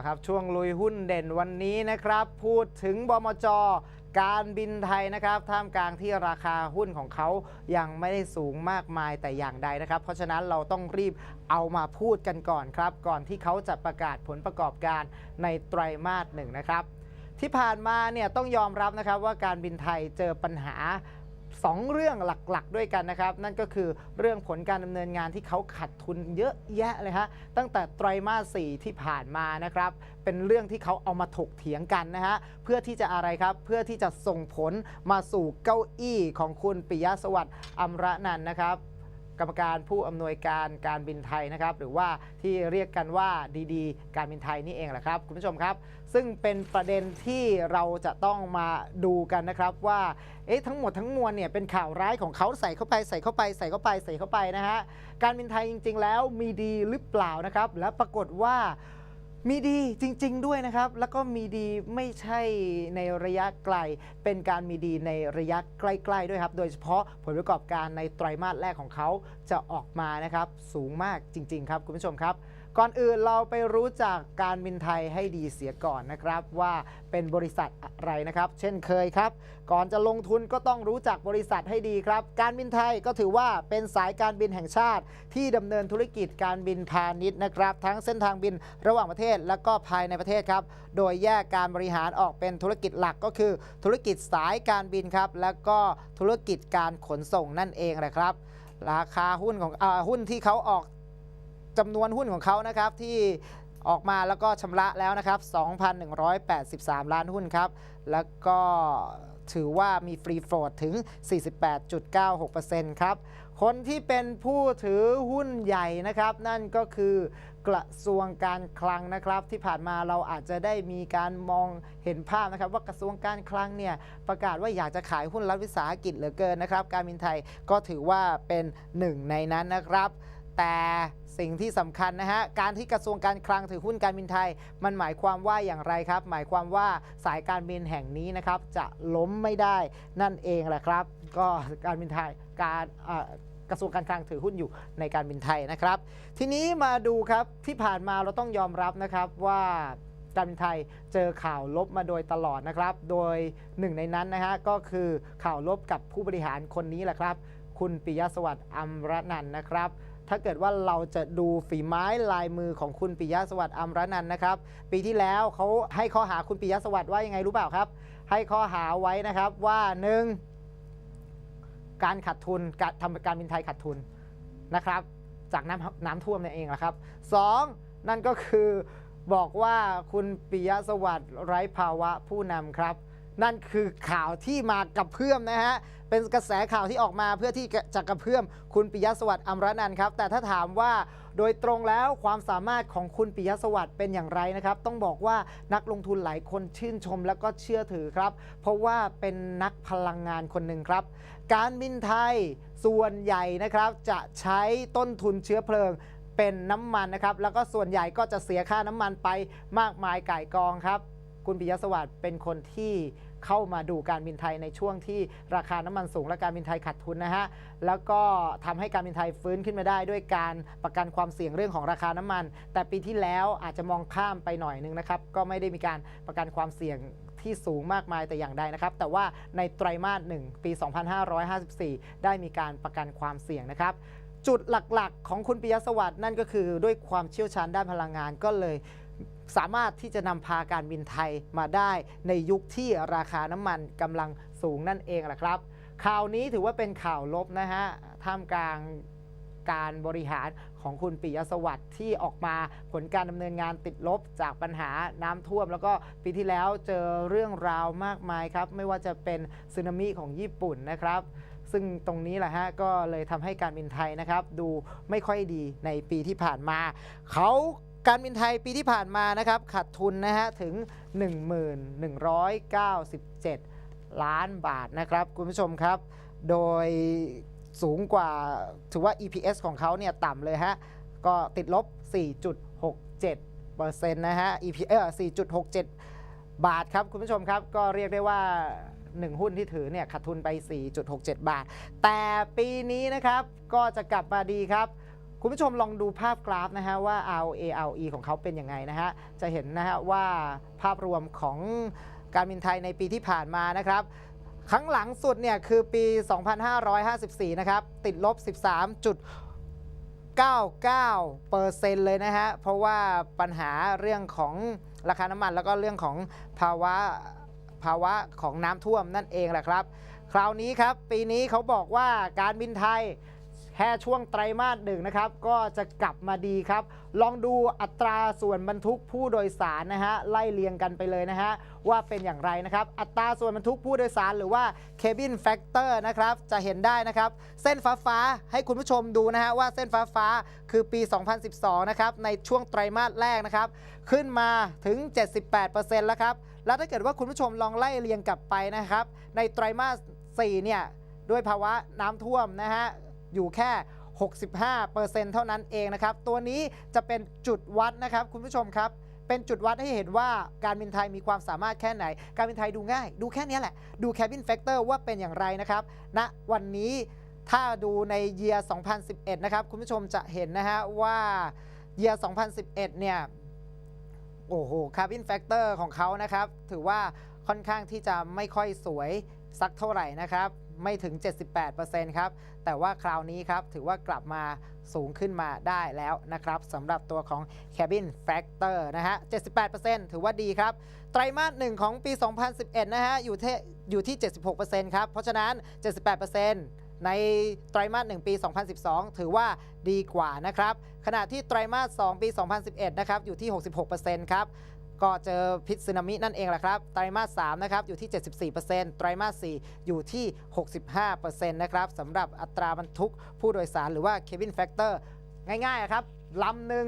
ละครับ ช่วงลุยหุ้นเด่นวันนี้นะครับ พูดถึงบมจการบินไทยนะครับ ท่ามกลางที่ราคาหุ้นของเขายังไม่ได้สูงมากมายแต่อย่างใดนะครับ เพราะฉะนั้นเราต้องรีบเอามาพูดกันก่อนครับ ก่อนที่เขาจะประกาศผลประกอบการในไตรมาสหนึ่งนะครับ ที่ผ่านมาเนี่ยต้องยอมรับนะครับว่าการบินไทยเจอปัญหา 2 เรื่องหลักๆ ด้วยกันนะครับ นั่นก็คือเรื่องผลการดำเนินงานที่เขาขาดทุนเยอะแยะเลยฮะตั้งแต่ไตรมาสสี่ที่ผ่านมานะครับเป็นเรื่องที่เขาเอามาถกเถียงกันนะฮะเพื่อที่จะอะไรครับเพื่อที่จะส่งผลมาสู่เก้าอี้ของคุณปิยะสวัสดิ์อัมระนันนะครับ กรรมการผู้อำนวยการการบินไทยนะครับหรือว่าที่เรียกกันว่าดีๆ การบินไทยนี่เองแหละครับคุณผู้ชมครับ ซึ่งเป็นประเด็นที่เราจะต้องมาดูกันนะครับว่าเอ๊ะทั้งหมดทั้งมวลเนี่ยเป็นข่าวร้ายของเขาใส่เข้าไปใส่เข้าไปใส่เข้าไปใส่เข้าไปนะฮะการบินไทยจริง ๆ แล้วมีดีหรือเปล่านะครับ และปรากฏว่า มีดีจริง ๆ ด้วยนะครับ แล้วก็มีดีไม่ใช่ในระยะไกล เป็นการมีดีในระยะใกล้ ๆ ด้วยครับ โดยเฉพาะผลประกอบการในไตรมาสแรกของเขาจะออกมานะครับ สูงมากจริง ๆ ครับคุณผู้ชมครับ ก่อนอื่นเราไปรู้จักการบินไทยให้ดีเสียก่อนนะครับว่าเป็นบริษัทอะไรนะครับ เช่นเคยครับ ก่อนจะลงทุนก็ต้องรู้จักบริษัทให้ดีครับ การบินไทยก็ถือว่าเป็นสายการบินแห่งชาติ ที่ดำเนินธุรกิจการบินพาณิชย์นะครับ ทั้งเส้นทางบินระหว่างประเทศและก็ภายในประเทศครับ โดยแยกการบริหารออกเป็นธุรกิจหลักก็คือ ธุรกิจสายการบินครับและก็ธุรกิจการขนส่งนั่นเองแหละครับ ราคาหุ้นของอหุ้นที่เขาออก จำนวนหุ้นของเขานะครับที่ออกมาแล้วก็ชำระแล้วนะครับ 2,183 ล้านหุ้นครับ แล้วก็ถือว่ามีฟรีโฟลดถึง 48.96%ครับ คนที่เป็นผู้ถือหุ้นใหญ่นะครับ นั่นก็คือกระทรวงการคลังนะครับ ที่ผ่านมาเราอาจจะได้มีการมองเห็นภาพนะครับ ว่ากระทรวงการคลังเนี่ยประกาศว่าอยากจะขายหุ้นรัฐวิสาหกิจเหลือเกินนะครับ การบินไทยก็ถือว่าเป็นหนึ่งในนั้นนะครับ แต่สิ่งที่สำคัญนะฮะ การที่กระทรวงการคลังถือหุ้นการบินไทย มันหมายความว่าอย่างไรครับ หมายความว่าสายการบินแห่งนี้นะครับ จะล้มไม่ได้นั่นเองแหละครับ ก็การบินไทยการกระทรวงการคลังถือหุ้นอยู่ในการบินไทยนะครับ ทีนี้มาดูครับที่ผ่านมาเราต้องยอมรับนะครับว่าการบินไทยเจอข่าวลบมาโดยตลอดนะครับ โดยหนึ่งในนั้นนะฮะก็คือข่าวลบกับผู้บริหารคนนี้แหละครับ คุณปิยะสวัสดิ์อัมรนันนะครับ ถ้าเกิดว่าเราจะดูฝีไม้ลายมือของคุณปิยะสวัสดิ์อัมรนันท์นะครับ ปีที่แล้วเขาให้ข้อหาคุณปิยะสวัสดิ์ว่ายังไงรู้เปล่าครับ ให้ข้อหาไว้นะครับว่าหนึ่งการขาดทุนการทำการบินไทยขาดทุนนะครับ จากน้ำน้ำท่วมนั่นเองแหละครับสองนั่นก็คือบอกว่าคุณปิยะสวัสดิ์ไร้ภาวะผู้นำครับ นั่นคือข่าวที่มากับเพื่อมนะฮะ เป็นกระแสข่าวที่ออกมาเพื่อที่จะกระเพื่อมคุณปิยะสวัสดิ์อัมรนันท์ครับ แต่ถ้าถามว่าโดยตรงแล้วความสามารถของคุณปิยะสวัสดิ์เป็นอย่างไรนะครับ ต้องบอกว่านักลงทุนหลายคนชื่นชมแล้วก็เชื่อถือครับ เพราะว่าเป็นนักพลังงานคนหนึ่งครับ การบินไทยส่วนใหญ่นะครับจะใช้ต้นทุนเชื้อเพลิงเป็นน้ำมันนะครับ แล้วก็ส่วนใหญ่ก็จะเสียค่าน้ำมันไปมากมายก่ายกองครับ คุณปิยะสวัสดิ์เป็นคนที่ เข้ามาดูการบินไทยในช่วงที่ราคาน้ำมันสูงและการบินไทยขาดทุนนะฮะแล้วก็ทำให้การบินไทยฟื้นขึ้นมาได้ด้วยการประกันความเสี่ยงเรื่องของราคาน้ำมัน แต่ปีที่แล้วอาจจะมองข้ามไปหน่อยนึงนะครับก็ไม่ได้มีการประกันความเสี่ยงที่สูงมากมายแต่อย่างใดนะครับ แต่ว่าในไตรมาสหนึ่งปี 2554 ได้มีการประกันความเสี่ยงนะครับ จุดหลักๆ ของคุณปิยะสวัสดิ์นั่นก็คือด้วยความเชี่ยวชาญด้านพลังงานก็เลย สามารถที่จะนำพาการบินไทยมาได้ในยุคที่ราคาน้ำมันกำลังสูงนั่นเองแหละครับ ข่าวนี้ถือว่าเป็นข่าวลบนะฮะท่ามกลางการบริหารของคุณปิยสวัสดิ์ที่ออกมาผลการดำเนินงานติดลบจากปัญหาน้ำท่วม แล้วก็ปีที่แล้วเจอเรื่องราวมากมายครับ ไม่ว่าจะเป็นสึนามิของญี่ปุ่นนะครับ ซึ่งตรงนี้แหละฮะก็เลยทำให้การบินไทยนะครับ ดูไม่ค่อยดีในปีที่ผ่านมา เขา การบินไทยปีที่ผ่านมานะครับขาดทุนนะฮะถึง 1197 ล้านบาทนะครับ คุณผู้ชมครับ โดยสูงกว่าถือว่า EPS ของเขาเนี่ยต่ำเลยฮะ ก็ติดลบ 4.67เปอร์เซ็นต์นะฮะ EP เออ4.67 บาทครับ คุณผู้ชมครับ ก็เรียกได้ว่า 1 หุ้นที่ถือเนี่ยขาดทุนไป 4.67 บาท แต่ปีนี้นะครับก็จะกลับมาดีครับ คุณผู้ชมลองดูภาพกราฟนะฮะว่า ROA ROE ของเขาเป็นยังไงนะฮะ จะเห็นนะฮะว่าภาพรวมของการบินไทยในปีที่ผ่านมานะครับครั้งหลังสุดเนี่ยคือปี 2554 นะครับ ติดลบ 13.99เปอร์เซ็นต์เลยนะฮะ เพราะว่าปัญหาเรื่องของราคาน้ำมัน แล้วก็เรื่องของภาวะภาวะของน้ำท่วมนั่นเองแหละครับ คราวนี้ครับ ปีนี้เขาบอกว่าการบินไทย ค่ช่วงไตรมาสหนึ่งนะครับ ก็จะกลับมาดีครับ ลองดูอัตราส่วนบรรทุกผู้โดยสารนะฮะไล่เรียงกันไปเลยนะฮะว่าเป็นอย่างไรนะครับ อัตราส่วนบรรทุกผู้โดยสารหรือว่า cabin factor นะครับ จะเห็นได้นะครับ เส้นฟ้าฟ้าให้คุณผู้ชมดูนะฮะว่าเส้นฟ้าฟ้าคือปี 2012 นะครับ ในช่วงไตรมาสแรกนะครับ ขึ้นมาถึง 78%แล้วครับ แล้วถ้าเกิดว่าคุณผู้ชมลองไล่เรียงกลับไปนะครับ ในไตรมาส 4 เนี่ย ด้วยภาวะน้ำท่วมนะฮะ อยู่แค่ 65%เท่านั้นเองนะครับ ตัวนี้จะเป็นจุดวัดนะครับ คุณผู้ชมครับเป็นจุดวัดให้เห็นว่าการบินไทยมีความสามารถแค่ไหน การบินไทยดูง่าย ดูแค่นี้แหละ ดู cabin factor ว่าเป็นอย่างไรนะครับณนะวันนี้ถ้าดูใน year 2011 นะครับ คุณผู้ชมจะเห็นนะฮะว่า year 2011 เนี่ย โอ้โห cabin factor ของเขานะครับ ถือว่าค่อนข้างที่จะไม่ค่อยสวยสักเท่าไหร่นะครับ ไม่ถึง 78%ครับ แต่ว่าคราวนี้ครับ ถือว่ากลับมาสูงขึ้นมาได้แล้วนะครับสำหรับตัวของ cabin factor นะฮะ 78%ถือว่าดีครับ ไตรมาสหนึ่งของปี 2011 นะฮะ อยู่ที่อยู่ที่ 76%ครับ เพราะฉะนั้น 78% ในไตรมาส1ปี 2012 ถือว่าดีกว่านะครับ ขณะที่ไตรมาส2ปี 2011 นะครับ อยู่ที่ 66%ครับ ก็เจอพิษสึนามินั่นเองแหละครับ ไตรมาส3นะครับ อยู่ที่ 74%ไตรมาส4อยู่ที่ 65%นะครับสำหรับอัตราบรรทุกผู้โดยสารหรือว่า cabin factor ง่ายๆครับลำหนึ่ง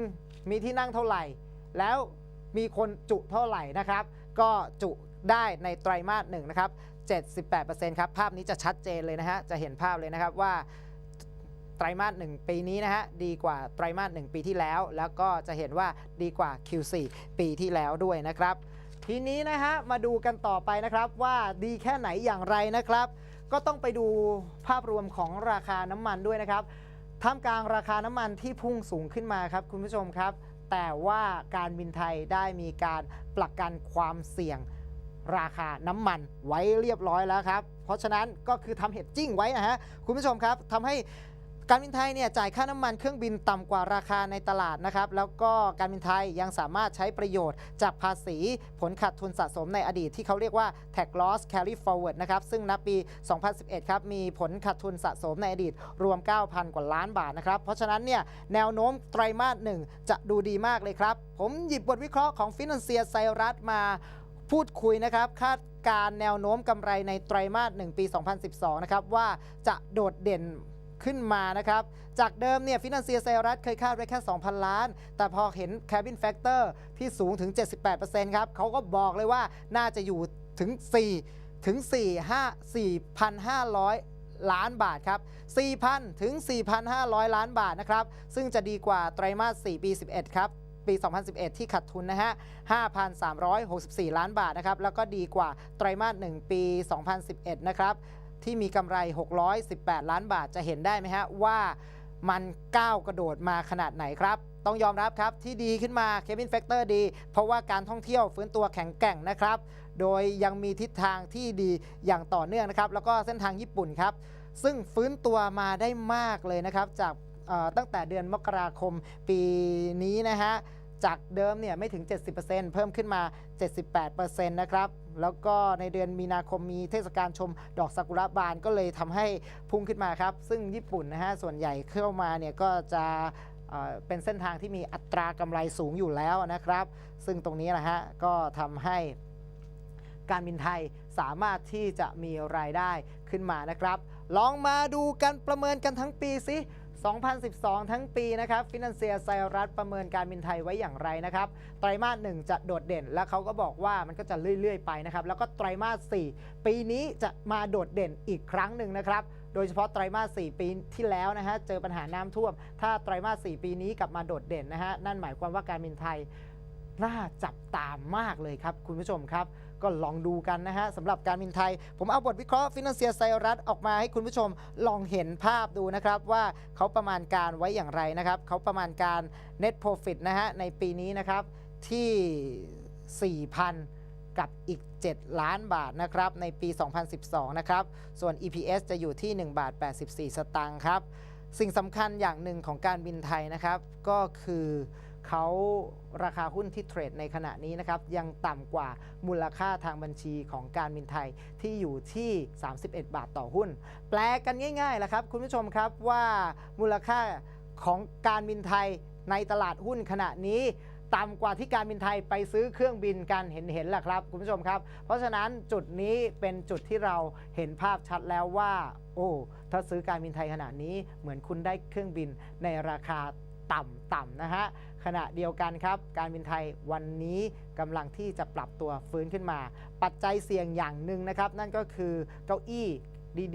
มีที่นั่งเท่าไหร่ แล้วมีคนจุเท่าไหร่นะครับ ก็จุได้ในไตรมาสหนึ่งนะครับ 78%ครับ ภาพนี้จะชัดเจนเลยนะฮะ จะเห็นภาพเลยนะครับว่าไตรมาสหนึ่งปีนี้นะฮะ ดีกว่าไตรมาสหนึ่งปีที่แล้ว แล้วก็จะเห็นว่าดีกว่า Q4 ปีที่แล้วด้วยนะครับ ทีนี้นะฮะ มาดูกันต่อไปนะครับว่าดีแค่ไหนอย่างไรนะครับ ก็ต้องไปดูภาพรวมของราคาน้ำมันด้วยนะครับท่ามกลางราคาน้ำมันที่พุ่งสูงขึ้นมาครับคุณผู้ชมครับ แต่ว่าการบินไทยได้มีการประกันความเสี่ยง ราคาน้ำมันไว้เรียบร้อยแล้วครับ เพราะฉะนั้นก็คือทำเฮดจิ้งไว้นะฮะคุณผู้ชมครับทำให้การบินไทยเนี่ยจ่ายค่าน้ำมันเครื่องบินต่ำกว่าราคาในตลาดนะครับ แล้วก็การบินไทยยังสามารถใช้ประโยชน์จากภาษีผลขาดทุนสะสมในอดีตที่เขาเรียกว่า tax loss carry forward นะครับ ซึ่งนับปี 2011 ครับ มีผลขาดทุนสะสมในอดีต รวม 9,000 กว่าล้านบาทนะครับ เพราะฉะนั้นเนี่ยแนวโน้มไตรมาสหนึ่งจะดูดีมากเลยครับ ผมหยิบบทวิเคราะห์ของฟินแลนเซียไซรัสมา พูดคุยนะครับคาดการแนวโน้มกำไรในไตรมาส 1 ปี 2012 นะครับว่าจะโดดเด่นขึ้นมานะครับ จากเดิมเนี่ยฟินแลนเซียไซรัสเคยคาดไว้แค่ 2,000 ล้าน แต่พอเห็น Cabin Factor ที่สูงถึง 78%ครับเขาก็บอกเลยว่าน่าจะอยู่ถึง 4 ถึง 4 5 4,500 ล้านบาทครับ 4,000 ถึง 4,500 ล้านบาทนะครับ ซึ่งจะดีกว่าไตรมาส 4 ปี 11 ครับ ปี 2011 ที่ขาดทุนนะฮะ 5,364 ล้านบาทนะครับ แล้วก็ดีกว่าไตรมาส 1 ปี 2011 นะครับ ที่มีกำไร 618 ล้านบาท จะเห็นได้ไหมฮะว่ามันก้าวกระโดดมาขนาดไหนครับ ต้องยอมรับครับที่ดีขึ้นมา Kevin Factor ดี เพราะว่าการท่องเที่ยวฟื้นตัวแข็งแกร่งนะครับ โดยยังมีทิศทางที่ดีอย่างต่อเนื่องนะครับ แล้วก็เส้นทางญี่ปุ่นครับ ซึ่งฟื้นตัวมาได้มากเลยนะครับจาก ตั้งแต่เดือนมกราคมปีนี้นะฮะจากเดิมเนี่ยไม่ถึง 70%เพิ่มขึ้นมา 78%นะครับแล้วก็ในเดือนมีนาคมมีเทศกาลชมดอกซากุระบานก็เลยทำให้พุ่งขึ้นมาครับ ซึ่งญี่ปุ่นนะฮะส่วนใหญ่เข้ามาเนี่ยก็จะเเป็นเส้นทางที่มีอัตรากำไรสูงอยู่แล้วนะครับ ซึ่งตรงนี้นะฮะก็ทำให้การบินไทยสามารถที่จะมีรายได้ขึ้นมานะครับ ลองมาดูกันประเมินกันทั้งปีสิ 2012 ทั้งปีนะครับฟินันเซียไซรัสประเมินการบินไทยไว้อย่างไรนะครับ ไตรมาสหนึ่งจะโดดเด่น และเขาก็บอกว่ามันก็จะเรื่อย ๆ ไปนะครับ แล้วก็ไตรมาส4ปีนี้จะมาโดดเด่นอีกครั้งหนึ่งนะครับโดยเฉพาะไตรมาส 4 ปีที่แล้วนะฮะ เจอปัญหาน้ำท่วม ถ้าไตรมาส 4 ปีนี้กลับมาโดดเด่นนะฮะ นั่นหมายความว่าการบินไทย น่าจับตามากเลยครับคุณผู้ชมครับ ก็ลองดูกันนะฮะสำหรับการบินไทย ผมเอาบทวิเคราะห์ฟินแลนเซียไซรัสออกมาให้คุณผู้ชมลองเห็นภาพดูนะครับ ว่าเขาประมาณการไว้อย่างไรนะครับเขาประมาณการ net profit นะฮะในปีนี้นะครับที่ 4,000 กับอีก 7 ล้านบาทนะครับในปี 2012 นะครับส่วน EPS จะอยู่ที่ 1 บาท 84 สตางค์ครับสิ่งสำคัญอย่างหนึ่งของการบินไทยนะครับก็คือ เขาราคาหุ้นที่เทรดในขณะนี้นะครับยังต่ำกว่ามูลค่าทางบัญชีของการบินไทยที่อยู่ที่ 31 บาทต่อหุ้น แปลกันง่ายๆแหละครับคุณผู้ชมครับว่ามูลค่าของการบินไทยในตลาดหุ้นขณะนี้ต่ำกว่าที่การบินไทยไปซื้อเครื่องบินกันเห็นเห็นแหละครับคุณผู้ชมครับ เพราะฉะนั้นจุดนี้เป็นจุดที่เราเห็นภาพชัดแล้วว่า โอ้ถ้าซื้อการบินไทยขณะนี้เหมือนคุณได้เครื่องบินในราคาต่ำๆนะฮะ ขณะเดียวกันครับ การบินไทยวันนี้กำลังที่จะปรับตัวฟื้นขึ้นมา ปัจจัยเสี่ยงอย่างหนึ่งนะครับ นั่นก็คือเก้าอี้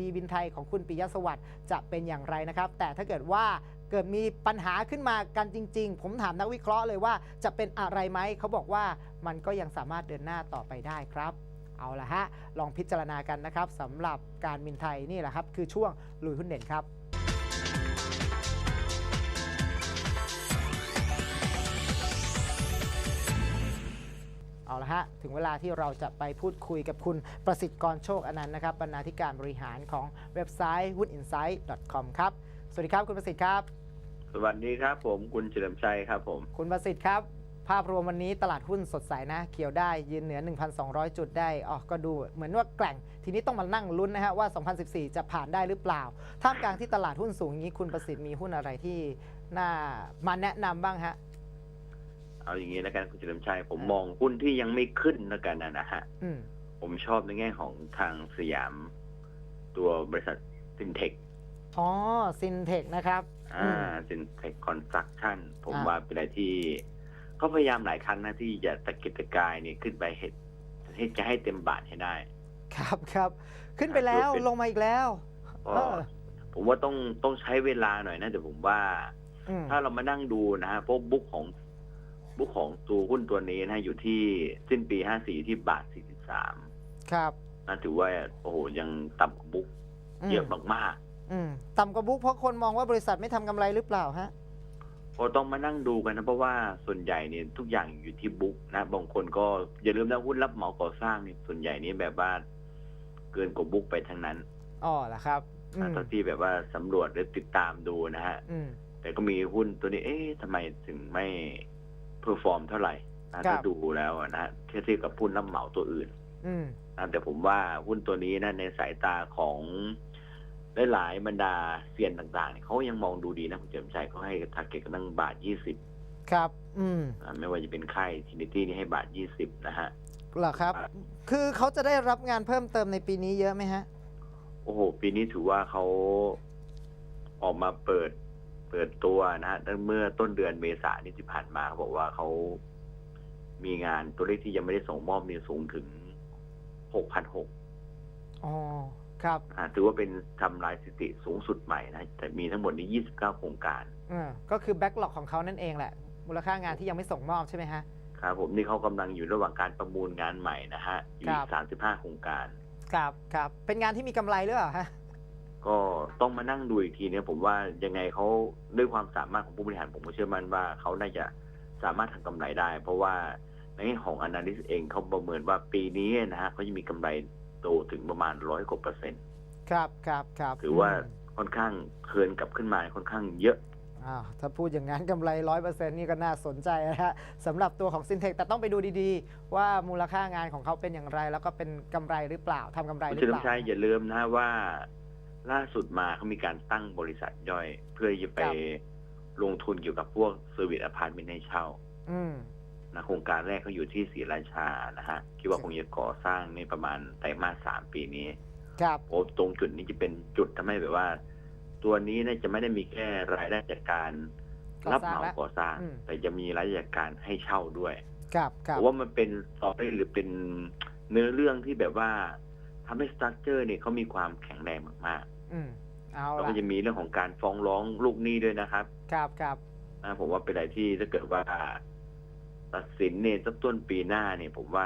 ดีๆบินไทยของคุณปิยสวัสดิ์จะเป็นอย่างไรนะครับ แต่ถ้าเกิดว่าเกิดมีปัญหาขึ้นมากันจริง ๆ ผมถามนักวิเคราะห์เลยว่าจะเป็นอะไรไหม เขาบอกว่ามันก็ยังสามารถเดินหน้าต่อไปได้ครับ เอาละฮะ ลองพิจารณากันนะครับสำหรับการบินไทยนี่แหละครับ คือช่วงลุยหุ้นเด่นครับ เอาละฮะ ถึงเวลาที่เราจะไปพูดคุยกับคุณประสิทธิ์กรโชคอนันต์นะครับบรรณาธิการบริหารของเว็บไซต์หุ้น insight com ครับ สวัสดีครับคุณประสิทธิ์ครับ สวัสดีครับผมคุณเฉลิมชัยครับผม คุณประสิทธิ์ครับ ภาพรวมวันนี้ตลาดหุ้นสดใสนะเขียวได้ยืนเหนือ 1,200 จุดได้อ๋อก็ดูเหมือนว่าแกล่ง ทีนี้ต้องมานั่งลุ้นนะฮะว่า 2014 จะผ่านได้หรือเปล่า ท่ามกลางที่ตลาดหุ้นสูงอย่างนี้คุณประสิทธิ์มีหุ้นอะไรที่น่ามาแนะนำบ้างฮะ เอาอย่างนี้แล้วกันคุณเฉลิมชัยผมมองหุ้นที่ยังไม่ขึ้นแล้วกันนะนะฮะอืมผมชอบในแง่ของทางสยาม ตัวบริษัทซินเทคอ๋อซินเทคนะครับ อ่าซินเทคคอนสตรักชั่นผมอ่าว่าเป็นอะไรที่เขาพยายามหลายครั้งนะที่จะตะเกียกตะกายเนี่ยขึ้นไปเห็ดให้จะให้เต็มบาทให้ได้ ครับครับขึ้นไปแล้วเป็นลงมาอีกแล้วก็เออผมว่าต้องต้องใช้เวลาหน่อยนะแต่ผมว่าอืมถ้าเรามานั่งดูนะฮะเพราะบุ๊กของ บุ๊กของตัวหุ้นตัวนี้นะฮะอยู่ที่สิ้นปี 54 ที่บาท 43ครับนะถือว่าโอ้โหยังต่ำกว่าบุ๊กมเยอะมากอืมต่ำกว่าบุ๊กเพราะคนมองว่าบริษัทไม่ทำกำไรหรือเปล่าฮะ ๆพอต้องมานั่งดูกันนะเพราะว่าส่วนใหญ่เนี่ยทุกอย่างอยู่ที่บุ๊กนะบางคนก็อย่าลืมนะหุ้นรับเหมาก่อสร้างเนี่ยส่วนใหญ่นี่แบบว่าเกินกว่าบุ๊กไปทั้งนั้นอ๋อเหรอครับอืนะมเท่าที่แบบว่าสำรวจหรือติดตามดูนะฮะ อืมแต่ก็มีหุ้นตัวนี้ เอ๊ะทำไมถึงไม่ เพอร์ฟอร์มเท่าไหร่นะครัถ้าบดูแล้วอะนะฮะเทียบเทียบกับหุ้นรับเหมาตัวอื่นอืมนะแต่ผมว่าหุ้นตัวนี้นะในสายตาของหลายๆบรรดาเซียนต่างๆเนี่ยเขายังมองดูดีนะคุณเจิมชัยเขาให้ทาร์เก็ตกันตั้งบาทยี่สิบครับ อืมไม่ว่าจะเป็นค่ายทินิตี้นี่ให้บาทยี่สิบนะฮะเหรอครับ คือเขาจะได้รับงานเพิ่มเติมในปีนี้เยอะไหมฮะ โอ้โห ปีนี้ถือว่าเขาออกมาเปิด เปิดตัวนะฮะตั้งเมื่อต้นเดือนเมษายนที่ผ่านมาเขาบอกว่าเขามีงานตัวเลขที่ยังไม่ได้ส่งมอบเนี่ยสูงถึงหกพันหกอ๋อ ครับถือว่าเป็นทำลายสถิติสูงสุดใหม่นะ แต่มีทั้งหมดนี้ 29 โครงการอืมก็คือแบ็กหลอกของเขานั่นเองแหละ มูลค่างานที่ยังไม่ส่งมอบใช่ไหมฮะ ครับ ผมนี่เขากำลังอยู่ระหว่างการประมูลงานใหม่นะฮะ อยู่ครัอีกบ35 โครงการ ครับ ครับ เป็นงานที่มีกำไรหรือเปล่าฮะ ก็ต้องมานั่งดูอีกทีเนี่ยผมว่ายังไงเขาด้วยความสามารถของผู้บริหารผมก็เชื่อมั่นว่าเขาน่าจะสามารถทำกำไรได้ เพราะว่าในแง่ของ analyst เองเขาประเมินว่าปีนี้นะฮะเขาจะมีกำไรโตถึงประมาณร้อยกว่าเปอร์เซ็นต์ครับครับครับถือว่ามค่อนข้างเคินกลับขึ้นมาค่อนข้างเยอะอ้าวถ้าพูดอย่างนั้นกำไรร้อยเปอร์เซ็นต์นี่ก็น่าสนใจนะฮะสำหรับตัวของซินเทคแต่ต้องไปดูดีๆ ว่ามูลค่างานของเขาเป็นอย่างไร แล้วก็เป็นกำไรหรือเปล่าทำกำไรคุณหรืเฉอลิเปมล่าชัยอย่าลืมนะว่า ล่าสุดมาเขามีการตั้งบริษัทย่อย เพื่อจะไปครับลงทุนเกี่ยวกับพวกเซอร์วิสอพาร์ตเมนต์ให้เช่าอืมนะโครงการแรกเขาอยู่ที่ศรีราชานะฮะคิดว่าคงจะก่อสร้างในประมาณไตรมาสสามปีนี้ ครับโอ้ตรงจุดนี้จะเป็นจุดทำให้แบบว่า ตัวนี้เนี่ยจะไม่ได้มีแค่รายได้จากการก่อรับสร้างเหมาแล้วก่อสร้างอืมแต่จะมีรายได้จากการให้เช่าด้วย ครับคผรับมว่ามันเป็นสอรี่หรือเป็นเนื้อเรื่องที่แบบว่า ทำให้สตรัคเจอร์เนี่ยเขามีความแข็งแรงมากๆ อืมเอาแล้วละก็จะมีเรื่องของการฟ้องร้องลูกหนี้ด้วยนะครับ ครับครับนะผมว่าเป็นอะไรที่ถ้าเกิดว่า ตัดสินเนี่ยสักต้นปีหน้าเนี่ย ผมว่า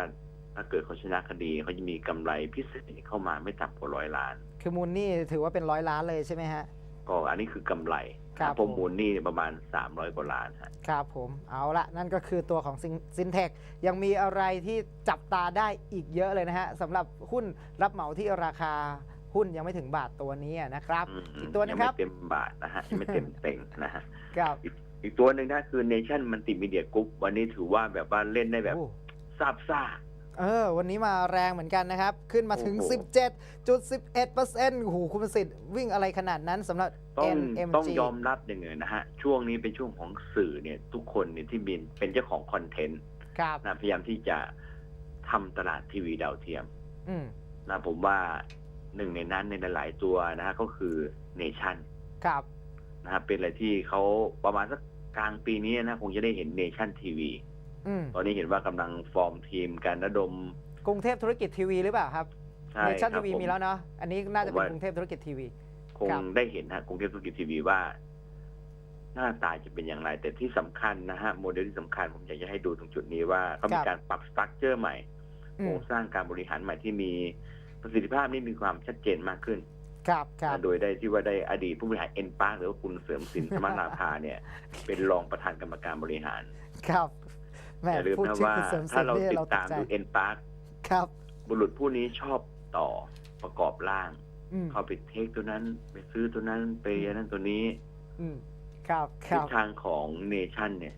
ถ้าเกิดเขาชนะคดีเขาจะมีกำไรพิเศษเข้ามาไม่ต่ำกว่าร้อยล้าน คือมูลนี่ถือว่าเป็นร้อยล้านเลยใช่ไหมฮะ ก็อันนี้คือกำไรครับเพราะผมมูลหนี่ประมาณ 300 กว่าล้านฮะครับผมเอาละนั่นก็คือตัวของซินเทคยังมีอะไรที่จับตาได้อีกเยอะเลยนะฮะสำหรับหุ้นรับเหมาที่ราคาหุ้นยังไม่ถึงบาทตัวนี้นะครับอืมอีกตัวหนึยังงคไม่รับเต็มบาทนะฮะยังไม่เต็มเต็งนะฮะครับอีกตัวหนึ่งนะคือ Nation Multimedia Group วันนี้ถือว่าแบบว่าเล่นได้แบบโอ้ซาบซ่า เออ วันนี้มาแรงเหมือนกันนะครับ ขึ้นมาถึงโอ้โห17.11%โอ้โหคุณประสิทธิ์วิ่งอะไรขนาดนั้นสำหรับ ต้อง NMG ต้องยอมรับอย่างหนึ่งนะฮะ ช่วงนี้เป็นช่วงของสื่อเนี่ย ทุกคนเนี่ยที่มีเป็นเจ้าของคอนเทนต์ครับนะพยายามที่จะทำตลาดทีวีดาวเทียมอืมนะผมว่าหนึ่งในนั้นในหลายๆตัวนะฮะก็คือเนชั่นครับ นะฮะเป็นอะไรที่เขาประมาณสักกลางปีนี้นะคงจะได้เห็นเนชั่นทีวี อืมตอนนี้เห็นว่ากำลังฟอร์มทีมการระดม กรุงเทพธุรกิจทีวีหรือเปล่าครับใช่เนชั่นครัทีบวีผม มีแล้วเนาะอันนี้น่าจะเป็นผมว่า กรุงเทพธุรกิจทีวี คงครับ ได้เห็นฮะกรุงเทพธุรกิจทีวีว่า หน้าตาจะเป็นอย่างไร แต่ที่สำคัญนะฮะ โมเดลที่สำคัญผมอยากจะให้ดูตรงจุดนี้ว่าเขามีการปรับสตรัคเจอร์ใหม่อืโครมงสร้างการบริหารใหม่ที่มีประสิทธิภาพนี่มีความชัดเจนมากขึ้น ครับครับ โดยได้ที่ว่าได้อดีตผู้บริหารเอ็นปาร์หรือว่าคุณเสริมสินสมนาภาเนี่ย เป็นรองประธานกรรมการบริหาร ครับ แหมอย่าลืมพูดนะชื่อว่าคุณเสริมสิถ้านเรานี่ติดเราตตากมใจ ดูเอ็นปาร์ครับ บุรุษผู้นี้ชอบต่อประกอบร่าง อืมเข้าไปเทคตัวนั้นไปซื้อตัวนั้นไปอันนั้นตัวนี้อืมครับคทิรัศบทางของเนชั่นเนี่ย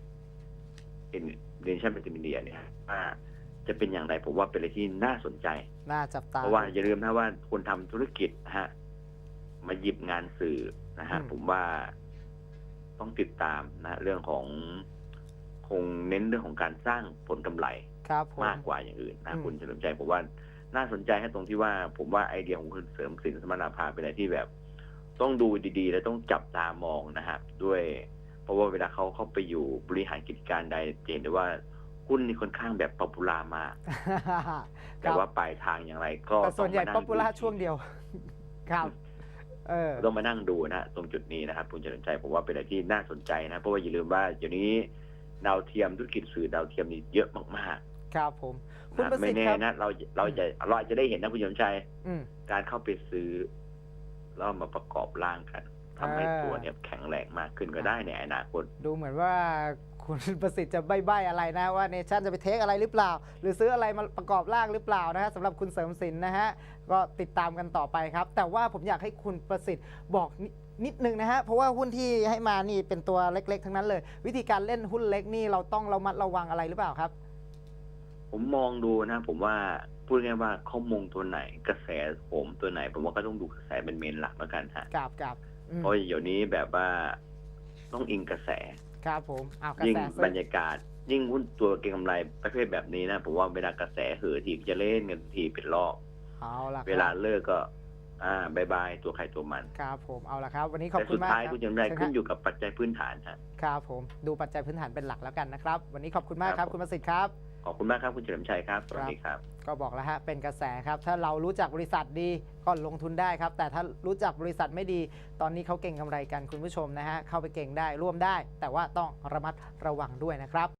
เป็นเนชั่นเป็นอินเดียเนี่ยว่าจะเป็นอย่างไรผมว่าเป็นอะไรที่น่าสนใจ น่าจับตา เพราะว่าอย่าลืมนะว่าคนทำธุรกิจนะฮะมาหยิบงานสื่อนะฮะอืม ผมว่าต้องติดตามนะ เรื่องของ คงเน้นเรื่องของการสร้างผลกำไรครับผมมากกว่าอย่างอื่นนะอืมคุณเฉลิมใจผมว่าน่าสนใจแค่ตรงที่ว่าผมว่าไอเดียของคุณเสริมสินสมนาภาเป็นอะไรที่แบบ ต้องดูดีๆ และต้องจับตามองนะฮะด้วย เพราะว่าเวลาเขาเข้าไปอยู่บริหารกิจการใดจะเห็นได้ว่าหุ้นนี่ค่อนข้างแบบป๊อปปูล่ามาก แต่ว่าปลายทางอย่างไร ก็แต่ส่วนใหญ่ต้งมป๊อปปูล่าอีกทีช่วงเดียว ครับเออต้องมานั่งดูนะตรงจุดนี้นะครับคุณเฉลิมชัยผมว่าเป็นอะไรที่น่าสนใจนะเพราะว่าอย่าลืมว่าเดี๋ยวนี้ ดาวเทียมธุรกิจสื่อดาวเทียมนี่เยอะมากครับผมๆคุณนะประไม่สิทธิ์แน่ครับนะเราเราจะเราอาจจะได้เห็นนะคุณเฉลิมชัยอืมการเข้าไปซื้อแล้วเอามาประกอบร่างกันทำให้อ่าตัวเนี่ยแข็งแรงมากขึ้นก็ได้ในอนาคต ดูเหมือนว่าคุณประสิทธิ์จะใบ้ๆอะไรนะว่าเนชั่นจะไปเทคอะไรหรือเปล่า หรือซื้ออะไรมาประกอบร่างหรือเปล่านะฮะสำหรับคุณเสริมสินนะฮะก็ติดตามกันต่อไปครับ แต่ว่าผมอยากให้คุณประสิทธิ์บอก นินิดนึงนะฮะ เพราะว่าหุ้นที่ให้มานี่เป็นตัวเล็กๆ ทั้งนั้นเลย วิธีการเล่นหุ้นเล็กนี่เราต้องระมัดระวังอะไรหรือเปล่าครับ ผมมองดูนะ ผมว่าพูดง่ายๆว่าเขามงตัวไหนกระแสผมตัวไหน ผมว่าก็ต้องดูกระแสเป็นเมนหลักแล้วกันฮะกราบกราบอืมเพราะเดี๋ยวนี้แบบว่าต้องอิงกระแส ครับผมเอากระยิ่งแสบรซื้อรยากาศ ยิ่งหุ้นตัวเก็งกำไรประเภทแบบนี้นะผมว่าเวลากระแสเหือทีจะเล่นกันทีเป็นรอบเอาละครับเวลาเลิกก็ อ่าบายบายตัวใครตัวมัน ครับผมเอาละครับ วันนี้ขอบแต่คุสุณดมากท้ายครับคุณจำได้เชิญขึ้นฮะอยู่กับปัจจัยพื้นฐานฮะครับผมดูปัจจัยพื้นฐานเป็นหลักแล้วกันนะครับ วันนี้ขอบคุณมากคครัรับบคุณประสิทธิ์ครับขอบคุณมากครับคุณเฉลิมชัยครับสวัสดีครับ ก็บอกแล้วฮะเป็นกระแสครับ ถ้าเรารู้จักบริษัทดีก็ลงทุนได้ครับ แต่ถ้ารู้จักบริษัทไม่ดี ตอนนี้เขาเก่งกำไรกันคุณผู้ชมนะฮะเข้าไปเก่งได้ร่วมได้ แต่ว่าต้องระมัดระวังด้วยนะครับ